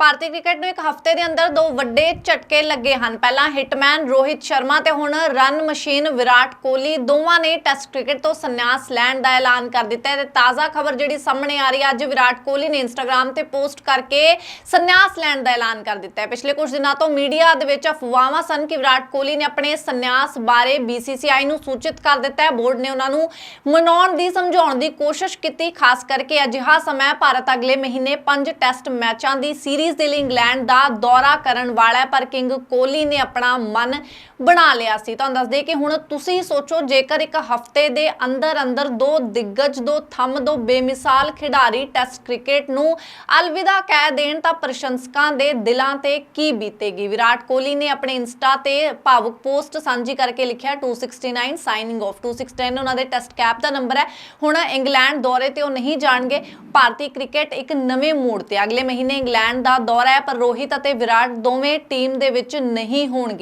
ਭਾਰਤੀ cricket ਨੂੰ ਇੱਕ ਹਫ਼ਤੇ ਦੇ ਅੰਦਰ ਦੋ ਵੱਡੇ ਝਟਕੇ ਲੱਗੇ ਹਨ। ਪਹਿਲਾਂ ਹਿਟਮੈਨ ਰੋਹਿਤ ਸ਼ਰਮਾ ਤੇ ਹੁਣ ਰਨ ਮਸ਼ੀਨ ਵਿਰਾਟ ਕੋਹਲੀ ਦੋਵਾਂ ਨੇ ਟੈਸਟ ਕ੍ਰਿਕਟ ਤੋਂ ਸੰਨਿਆਸ ਲੈਣ ਦਾ ਐਲਾਨ ਕਰ ਦਿੱਤਾ ਹੈ ਤੇ ਤਾਜ਼ਾ ਖਬਰ ਜਿਹੜੀ ਸਾਹਮਣੇ ਆ ਰਹੀ ਹੈ, ਅੱਜ ਵਿਰਾਟ ਕੋਹਲੀ ਨੇ ਇੰਸਟਾਗ੍ਰam ਤੇ ਪੋਸਟ ਕਰਕੇ ਸੰਨਿਆਸ ਲੈਣ ਦਾ ਐਲਾਨ ਕਰ ਦਿੱਤਾ ਹੈ। ਪਿਛਲੇ ਕੁਝ ਦਿਨਾਂ ਤੋਂ ਮੀਡੀਆ ਦੇ ਵਿੱਚ ਅਫਵਾਹਾਂ ਸਨ ਕਿ ਵਿਰਾਟ ਕੋਹਲੀ ਨੇ ਆਪਣੇ ਸੰਨਿਆਸ ਬਾਰੇ BCCI ਨੂੰ ਸੂਚਿਤ ਕਰ ਦਿੱਤਾ ਹੈ। ਬੋਰਡ ਨੇ ਉਹਨਾਂ ਨੂੰ ਮਨਾਉਣ ਦੀ, ਸਮਝਾਉਣ ਦੀ ਕੋਸ਼ਿਸ਼ ਕੀਤੀ, ਖਾਸ ਕਰਕੇ ਅਜਿਹਾ ਸਮਾਂ ਭਾਰਤ ਅਗਲੇ ਮਹੀਨੇ ਪੰਜ ਟੈਸਟ ਮੈਚਾਂ ਦੀ ਸੀਰੀਜ਼ ਦੇ ਲਈ ਇੰਗਲੈਂਡ ਦਾ ਦੌਰਾ ਕਰਨ ਵਾਲਾ ਪਰ ਕਿੰਗ ਕੋਹਲੀ ਨੇ ਆਪਣਾ ਮਨ ਬਣਾ ਲਿਆ ਸੀ। ਤੁਹਾਨੂੰ ਦੱਸ ਦਈਏ ਕਿ ਹੁਣ ਤੁਸੀਂ ਸੋਚੋ, ਜੇਕਰ ਇੱਕ ਹਫ਼ਤੇ ਦੇ ਅੰਦਰ ਅੰਦਰ ਦੋ ਦਿੱਗਜ, ਦੋ ਥੰਮ, ਦੋ ਬੇਮਿਸਾਲ ਖਿਡਾਰੀ ਟੈਸਟ ਕ੍ਰਿਕਟ ਨੂੰ ਅਲਵਿਦਾ ਕਹਿ ਦੇਣ, ਤਾਂ ਪ੍ਰਸ਼ੰਸਕਾਂ ਦੇ ਦਿਲਾਂ ਤੇ ਕੀ ਬੀਤੇਗੀ? ਵਿਰਾਟ ਕੋਹਲੀ ਨੇ ਆਪਣੇ ਇੰਸਟਾ ਤੇ ਭਾਵੁਕ ਪੋਸਟ ਸਾਂਝੀ ਕਰਕੇ ਲਿਖਿਆ 269 ਸਾਈਨਿੰਗ ਆਫ 269 ਉਹਨਾਂ ਦੇ ਟੈਸਟ ਕੈਪ ਦਾ ਨੰਬਰ ਹੈ। ਹੁਣ ਇੰਗਲੈਂਡ ਦੌਰੇ ਤੇ ਉਹ ਨਹੀਂ ਜਾਣਗੇ। ਭਾਰਤੀ ਕ੍ਰਿਕਟ ਇੱਕ ਨਵੇਂ ਮੋੜ ਤੇ ਅਗਲੇ ਮਹੀਨੇ ਇੰਗਲੈਂਡ ਦਾ ਦੌਰਾ ਹੈ ਪਰ ਰੋਹਿਤ ਅਤੇ ਵਿਰਾਟ ਦੋਵੇਂ ਟੀਮ ਦੇ ਵਿੱਚ ਨਹੀਂ ਹੋਣਗੇ।